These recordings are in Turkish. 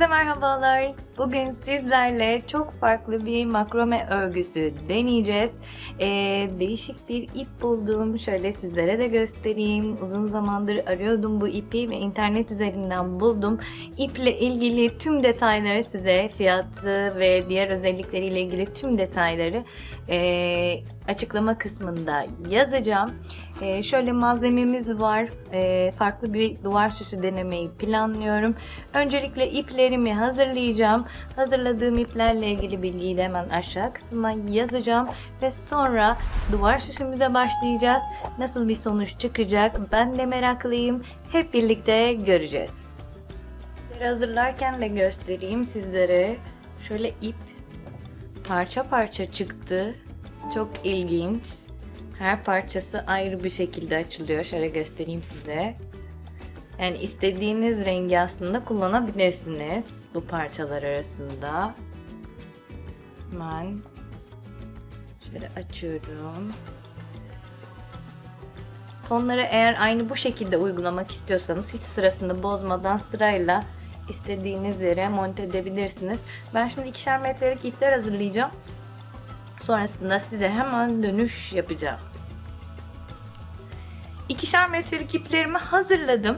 Herkese merhabalar. Bugün sizlerle çok farklı bir makrome örgüsü deneyeceğiz. Ee, değişik bir ip buldum. Şöyle sizlere de göstereyim. Uzun zamandır arıyordum bu ipi ve internet üzerinden buldum. İple ilgili tüm detayları size, fiyatı ve diğer özellikleriyle ilgili tüm detayları e, açıklama kısmında yazacağım. Ee, şöyle malzememiz var. Ee, farklı bir duvar süsü denemeyi planlıyorum. Öncelikle iplerimi hazırlayacağım. Hazırladığım iplerle ilgili bilgiyi de hemen aşağı kısma yazacağım. Ve sonra duvar süsümüze başlayacağız. Nasıl bir sonuç çıkacak ben de meraklıyım. Hep birlikte göreceğiz. Hazırlarken de göstereyim sizlere. Şöyle ip parça parça çıktı. Çok ilginç. Her parçası ayrı bir şekilde açılıyor. Şöyle göstereyim size. Yani istediğiniz rengi aslında kullanabilirsiniz bu parçalar arasında. Hemen şöyle açıyorum. Tonları eğer aynı bu şekilde uygulamak istiyorsanız hiç sırasını bozmadan sırayla istediğiniz yere monte edebilirsiniz. Ben şimdi ikişer metrelik ipler hazırlayacağım. Sonrasında size hemen dönüş yapacağım. İkişer metrelik iplerimi hazırladım.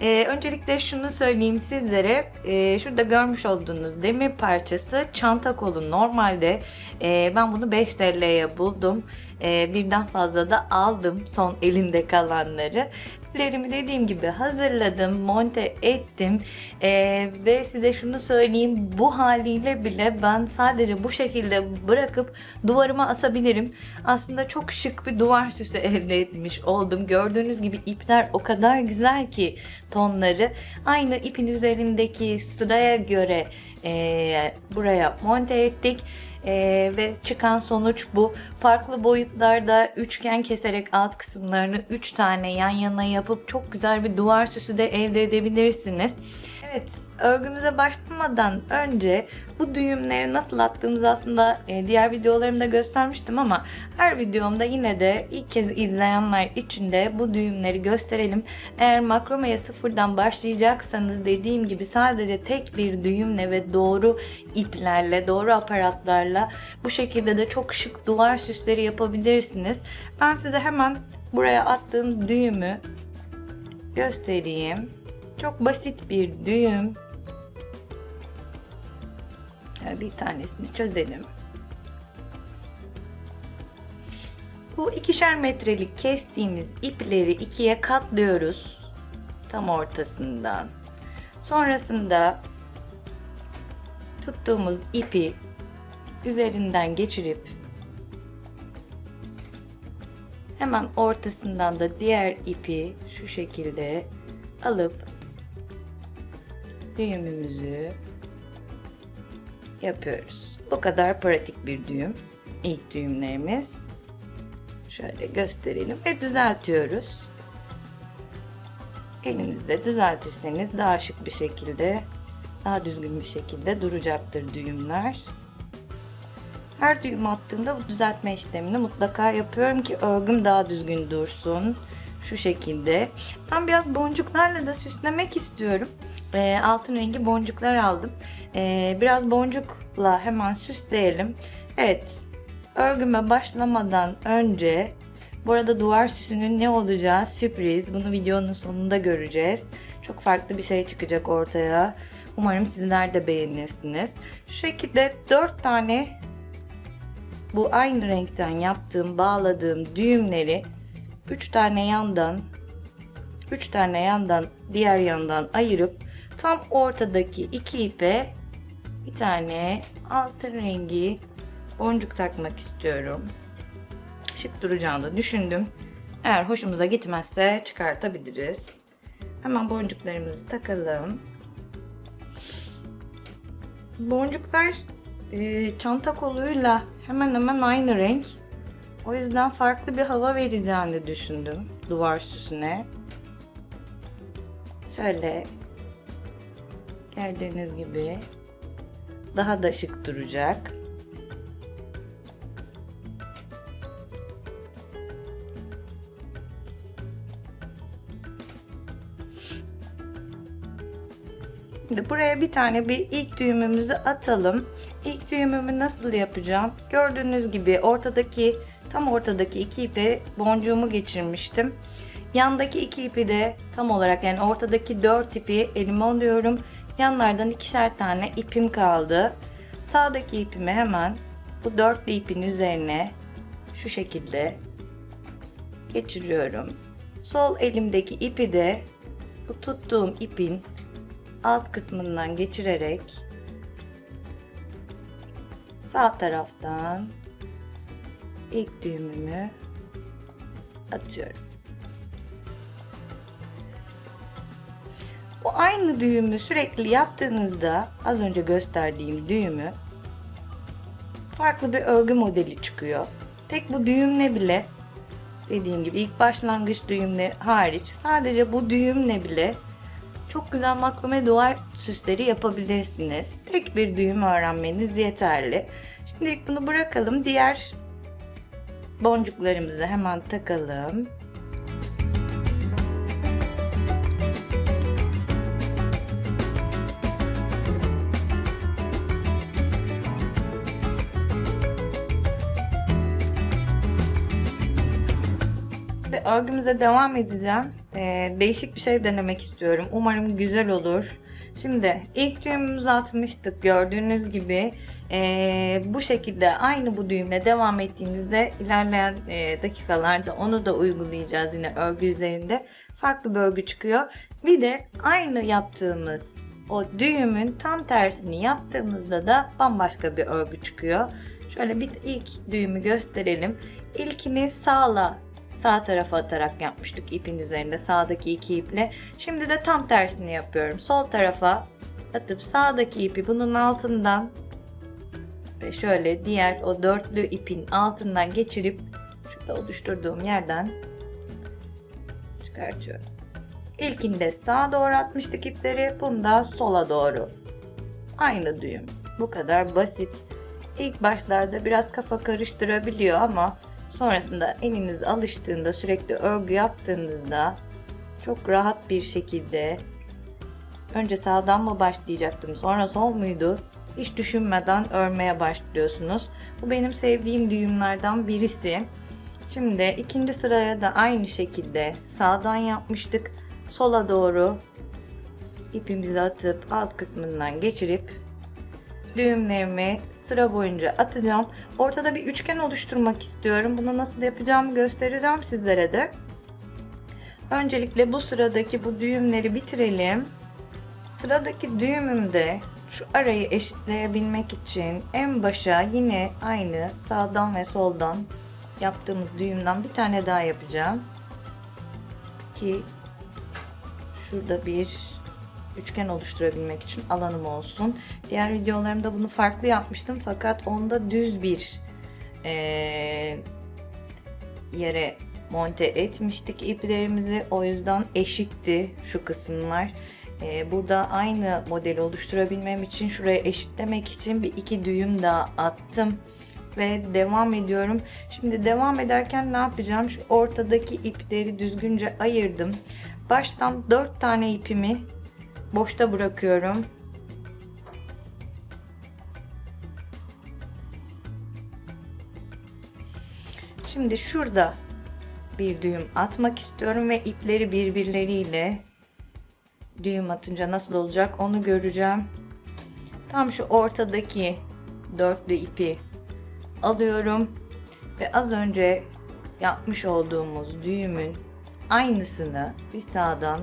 Ee, öncelikle şunu söyleyeyim sizlere. Ee, şurada görmüş olduğunuz demir parçası çanta kolu. Normalde e, ben bunu 5 TL'ye buldum. E, birden fazla da aldım son elinde kalanları. İplerimi dediğim gibi hazırladım, monte ettim ee, ve size şunu söyleyeyim bu haliyle bile ben sadece bu şekilde bırakıp duvarıma asabilirim. Aslında çok şık bir duvar süsü elde etmiş oldum. Gördüğünüz gibi ipler o kadar güzel ki tonları aynı ipin üzerindeki sıraya göre e, buraya monte ettik. Ee, ve çıkan sonuç bu. Farklı boyutlarda üçgen keserek alt kısımlarını 3 tane yan yana yapıp çok güzel bir duvar süsü de elde edebilirsiniz. Evet, örgümüze başlamadan önce bu düğümleri nasıl attığımızı aslında e, diğer videolarımda göstermiştim ama her videomda yine de ilk kez izleyenler için de bu düğümleri gösterelim. Eğer makromeye sıfırdan başlayacaksanız dediğim gibi sadece tek bir düğümle ve doğru iplerle, doğru aparatlarla bu şekilde de çok şık duvar süsleri yapabilirsiniz. Ben size hemen buraya attığım düğümü göstereyim. Çok basit bir düğüm. Bir tanesini çözelim. Bu ikişer metrelik kestiğimiz ipleri ikiye katlıyoruz. Tam ortasından. Sonrasında tuttuğumuz ipi üzerinden geçirip hemen ortasından da diğer ipi şu şekilde alıp düğümümüzü yapıyoruz. Bu kadar pratik bir düğüm. İlk düğümlerimiz. Şöyle gösterelim ve düzeltiyoruz. Elinizde düzeltirseniz daha şık bir şekilde, daha düzgün bir şekilde duracaktır düğümler. Her düğüm attığımda bu düzeltme işlemini mutlaka yapıyorum ki örgüm daha düzgün dursun. Şu şekilde. Ben biraz boncuklarla da süslemek istiyorum. E, altın rengi boncuklar aldım. E, biraz boncukla hemen süsleyelim. Evet. Örgüme başlamadan önce bu arada duvar süsünün ne olacağı sürpriz. Bunu videonun sonunda göreceğiz. Çok farklı bir şey çıkacak ortaya. Umarım sizler de beğenirsiniz. Şu şekilde 4 tane bu aynı renkten yaptığım, bağladığım düğümleri 3 tane yandan 3 tane yandan diğer yandan ayırıp tam ortadaki iki ipe bir tane altın rengi boncuk takmak istiyorum. Şık duracağını düşündüm. Eğer hoşumuza gitmezse çıkartabiliriz. Hemen boncuklarımızı takalım. Boncuklar e, çanta koluyla hemen hemen aynı renk. O yüzden farklı bir hava vereceğini düşündüm duvar süsüne. Şöyle gördüğünüz gibi daha da şık duracak. Şimdi buraya bir tane bir ilk düğümümüzü atalım. İlk düğümümü nasıl yapacağım? Gördüğünüz gibi ortadaki tam ortadaki iki ipe boncuğumu geçirmiştim. Yandaki iki ipi de tam olarak yani ortadaki dört ipi elime alıyorum. Yanlardan ikişer tane ipim kaldı. Sağdaki ipimi hemen bu dörtlü ipin üzerine şu şekilde geçiriyorum. Sol elimdeki ipi de bu tuttuğum ipin alt kısmından geçirerek sağ taraftan ilk düğümümü atıyorum. Bu aynı düğümü sürekli yaptığınızda az önce gösterdiğim düğümü farklı bir örgü modeli çıkıyor. Tek bu düğümle bile dediğim gibi ilk başlangıç düğümle hariç sadece bu düğümle bile çok güzel makrome duvar süsleri yapabilirsiniz. Tek bir düğüm öğrenmeniz yeterli. Şimdi bunu bırakalım. Diğer boncuklarımızı hemen takalım. Örgümüze devam edeceğim. Ee, değişik bir şey denemek istiyorum. Umarım güzel olur. Şimdi ilk düğümümüzü atmıştık gördüğünüz gibi. Ee, bu şekilde aynı bu düğümle devam ettiğimizde ilerleyen e, dakikalarda onu da uygulayacağız yine örgü üzerinde. Farklı bir örgü çıkıyor. Bir de aynı yaptığımız o düğümün tam tersini yaptığımızda da bambaşka bir örgü çıkıyor. Şöyle bir ilk düğümü gösterelim. İlkini sağla sağ tarafa atarak yapmıştık ipin üzerinde sağdaki iki iple. Şimdi de tam tersini yapıyorum. Sol tarafa atıp sağdaki ipi bunun altından ve şöyle diğer o dörtlü ipin altından geçirip şurada oluşturduğum yerden çıkartıyorum. İlkinde sağa doğru atmıştık ipleri. Bunda sola doğru. Aynı düğüm. Bu kadar basit. İlk başlarda biraz kafa karıştırabiliyor ama Sonrasında eliniz alıştığında sürekli örgü yaptığınızda çok rahat bir şekilde önce sağdan mı başlayacaktım sonra sol muydu hiç düşünmeden örmeye başlıyorsunuz. Bu benim sevdiğim düğümlerden birisi. Şimdi ikinci sıraya da aynı şekilde sağdan yapmıştık. Sola doğru ipimizi atıp alt kısmından geçirip düğümlerimi sıra boyunca atacağım. Ortada bir üçgen oluşturmak istiyorum. Bunu nasıl yapacağımı göstereceğim sizlere de. Öncelikle bu sıradaki bu düğümleri bitirelim. Sıradaki düğümümde şu arayı eşitleyebilmek için en başa yine aynı sağdan ve soldan yaptığımız düğümden bir tane daha yapacağım. Ki şurada bir üçgen oluşturabilmek için alanım olsun. Diğer videolarımda bunu farklı yapmıştım fakat onda düz bir e, yere monte etmiştik iplerimizi. O yüzden eşitti şu kısımlar. E, burada aynı modeli oluşturabilmem için şuraya eşitlemek için bir iki düğüm daha attım ve devam ediyorum. Şimdi devam ederken ne yapacağım? Şu ortadaki ipleri düzgünce ayırdım. Baştan 4 tane ipimi boşta bırakıyorum. Şimdi şurada bir düğüm atmak istiyorum ve ipleri birbirleriyle düğüm atınca nasıl olacak onu göreceğim. Tam şu ortadaki dörtlü ipi alıyorum ve az önce yapmış olduğumuz düğümün aynısını bir sağdan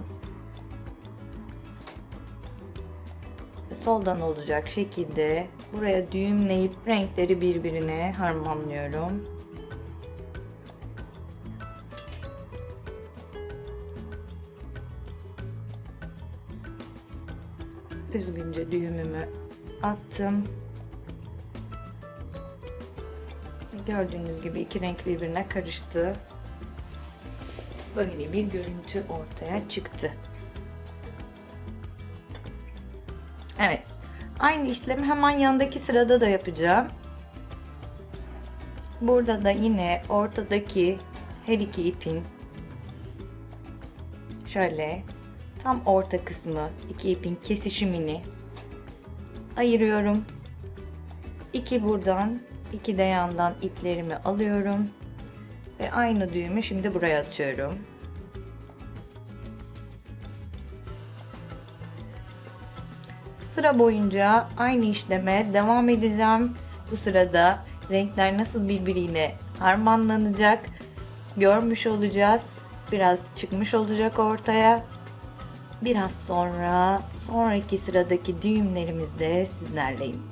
soldan olacak şekilde buraya düğümleyip renkleri birbirine harmanlıyorum. Düzgünce düğümümü attım. Gördüğünüz gibi iki renk birbirine karıştı. Böyle bir görüntü ortaya çıktı. Evet. Aynı işlemi hemen yanındaki sırada da yapacağım. Burada da yine ortadaki her iki ipin şöyle tam orta kısmı iki ipin kesişimini ayırıyorum. İki buradan, iki de yandan iplerimi alıyorum. Ve aynı düğümü şimdi buraya atıyorum. Sıra boyunca aynı işleme devam edeceğim. Bu sırada renkler nasıl birbiriyle harmanlanacak görmüş olacağız. Biraz çıkmış olacak ortaya. Biraz sonra sonraki sıradaki düğümlerimizde sizlerleyim.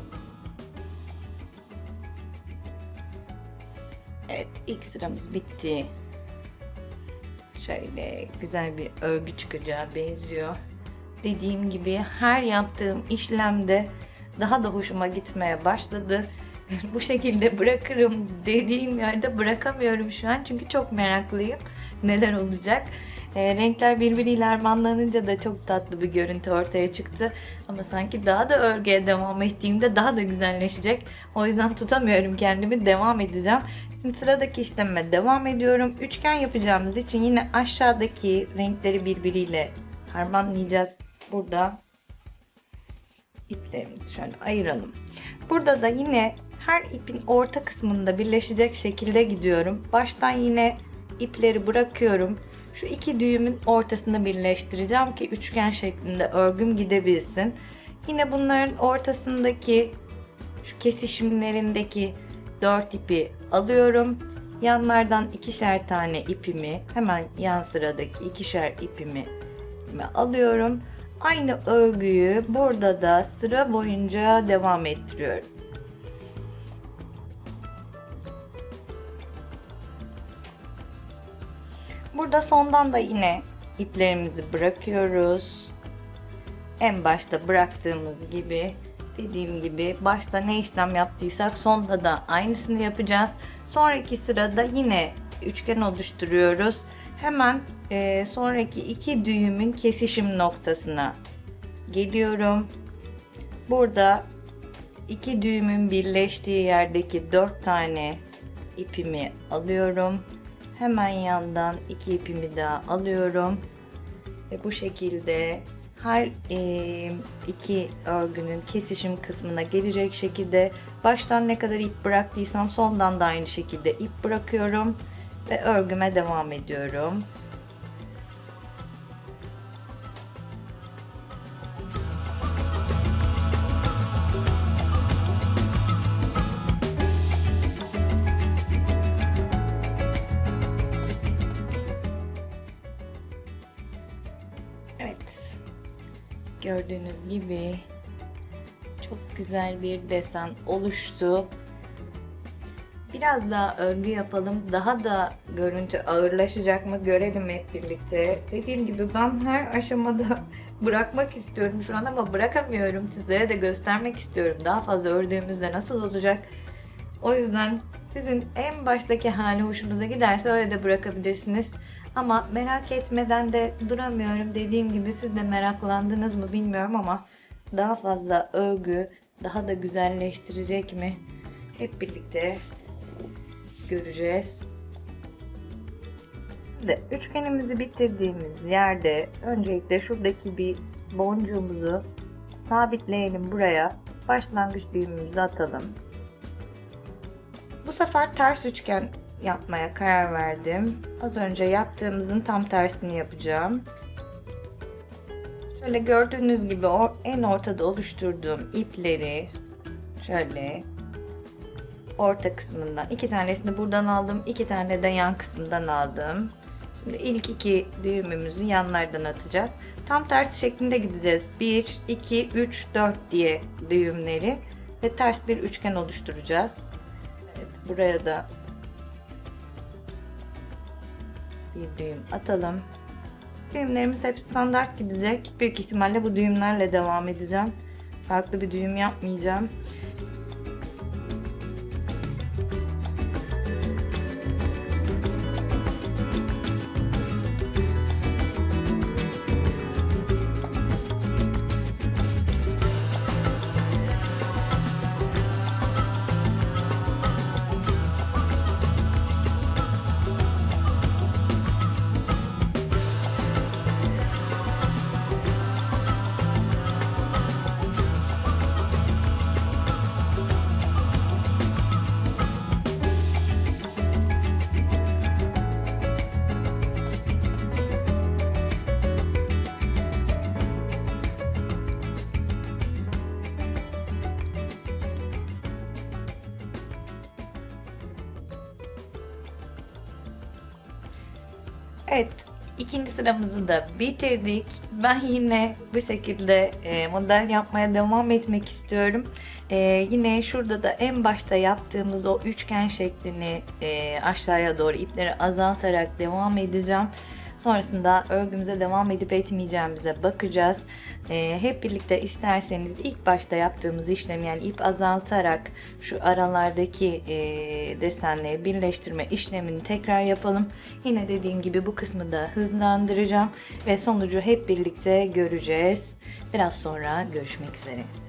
Evet ilk sıramız bitti. Şöyle güzel bir örgü çıkacağı benziyor. Dediğim gibi her yaptığım işlemde daha da hoşuma gitmeye başladı. Bu şekilde bırakırım dediğim yerde bırakamıyorum şu an çünkü çok meraklıyım neler olacak. E, renkler birbiriyle harmanlanınca da çok tatlı bir görüntü ortaya çıktı. Ama sanki daha da örgüye devam ettiğimde daha da güzelleşecek. O yüzden tutamıyorum kendimi devam edeceğim. Şimdi sıradaki işleme devam ediyorum. Üçgen yapacağımız için yine aşağıdaki renkleri birbiriyle harmanlayacağız. Burada iplerimizi şöyle ayıralım. Burada da yine her ipin orta kısmında birleşecek şekilde gidiyorum. Baştan yine ipleri bırakıyorum. Şu iki düğümün ortasında birleştireceğim ki üçgen şeklinde örgüm gidebilsin. Yine bunların ortasındaki şu kesişimlerindeki dört ipi alıyorum. Yanlardan ikişer tane ipimi hemen yan sıradaki ikişer ipimi alıyorum. Aynı örgüyü burada da sıra boyunca devam ettiriyorum. Burada sondan da yine iplerimizi bırakıyoruz. En başta bıraktığımız gibi dediğim gibi başta ne işlem yaptıysak sonda da aynısını yapacağız. Sonraki sırada yine üçgen oluşturuyoruz. Hemen e, sonraki iki düğümün kesişim noktasına geliyorum. Burada iki düğümün birleştiği yerdeki dört tane ipimi alıyorum. Hemen yandan iki ipimi daha alıyorum. Ve bu şekilde her e, iki örgünün kesişim kısmına gelecek şekilde baştan ne kadar ip bıraktıysam sondan da aynı şekilde ip bırakıyorum ve örgüme devam ediyorum. Evet. Gördüğünüz gibi çok güzel bir desen oluştu. Biraz daha örgü yapalım. Daha da görüntü ağırlaşacak mı görelim hep birlikte. Dediğim gibi ben her aşamada bırakmak istiyorum şu an ama bırakamıyorum. Sizlere de göstermek istiyorum. Daha fazla ördüğümüzde nasıl olacak. O yüzden sizin en baştaki hali hoşunuza giderse öyle de bırakabilirsiniz. Ama merak etmeden de duramıyorum. Dediğim gibi siz de meraklandınız mı bilmiyorum ama daha fazla övgü daha da güzelleştirecek mi? Hep birlikte göreceğiz. Şimdi üçgenimizi bitirdiğimiz yerde öncelikle şuradaki bir boncuğumuzu sabitleyelim buraya. Başlangıç düğümümüzü atalım. Bu sefer ters üçgen yapmaya karar verdim. Az önce yaptığımızın tam tersini yapacağım. Şöyle gördüğünüz gibi en ortada oluşturduğum ipleri şöyle orta kısmından iki tanesini buradan aldım. iki tane de yan kısımdan aldım. Şimdi ilk iki düğümümüzü yanlardan atacağız. Tam tersi şeklinde gideceğiz. 1, 2, 3, 4 diye düğümleri ve ters bir üçgen oluşturacağız. Evet, buraya da bir düğüm atalım. Düğümlerimiz hep standart gidecek. Büyük ihtimalle bu düğümlerle devam edeceğim. Farklı bir düğüm yapmayacağım. İkinci sıramızı da bitirdik. Ben yine bu şekilde e, model yapmaya devam etmek istiyorum. E, yine şurada da en başta yaptığımız o üçgen şeklini e, aşağıya doğru ipleri azaltarak devam edeceğim. Sonrasında örgümüze devam edip etmeyeceğimize bakacağız. Ee, hep birlikte isterseniz ilk başta yaptığımız işlem yani ip azaltarak şu aralardaki e, desenleri birleştirme işlemini tekrar yapalım. Yine dediğim gibi bu kısmı da hızlandıracağım ve sonucu hep birlikte göreceğiz. Biraz sonra görüşmek üzere.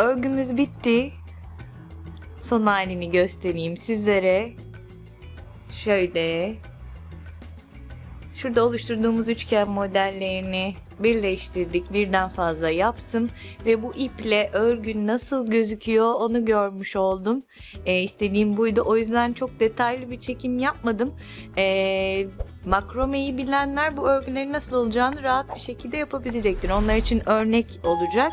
Örgümüz bitti. Son halini göstereyim sizlere. Şöyle. Şurada oluşturduğumuz üçgen modellerini birleştirdik. Birden fazla yaptım. Ve bu iple örgü nasıl gözüküyor onu görmüş oldum. Ee, istediğim buydu. O yüzden çok detaylı bir çekim yapmadım. Ee, makromeyi bilenler bu örgülerin nasıl olacağını rahat bir şekilde yapabilecektir. Onlar için örnek olacak.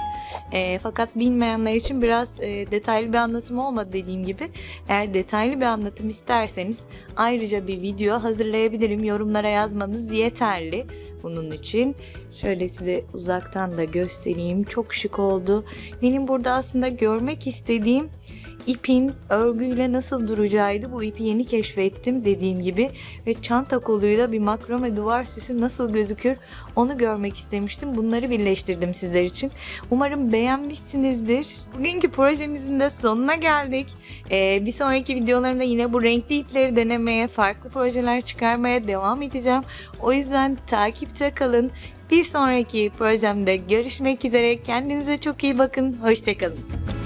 E, fakat bilmeyenler için biraz e, detaylı bir anlatım olmadı dediğim gibi. Eğer detaylı bir anlatım isterseniz ayrıca bir video hazırlayabilirim. Yorumlara yazmanız yeterli. Bunun için şöyle size uzaktan da göstereyim. Çok şık oldu. Benim burada aslında görmek istediğim ipin örgüyle nasıl duracağıydı. Bu ipi yeni keşfettim dediğim gibi. Ve çanta koluyla bir makrome duvar süsü nasıl gözükür onu görmek istemiştim. Bunları birleştirdim sizler için. Umarım beğenmişsinizdir. Bugünkü projemizin de sonuna geldik. Ee, bir sonraki videolarımda yine bu renkli ipleri denemeye, farklı projeler çıkarmaya devam edeceğim. O yüzden takipte kalın. Bir sonraki projemde görüşmek üzere. Kendinize çok iyi bakın. Hoşçakalın.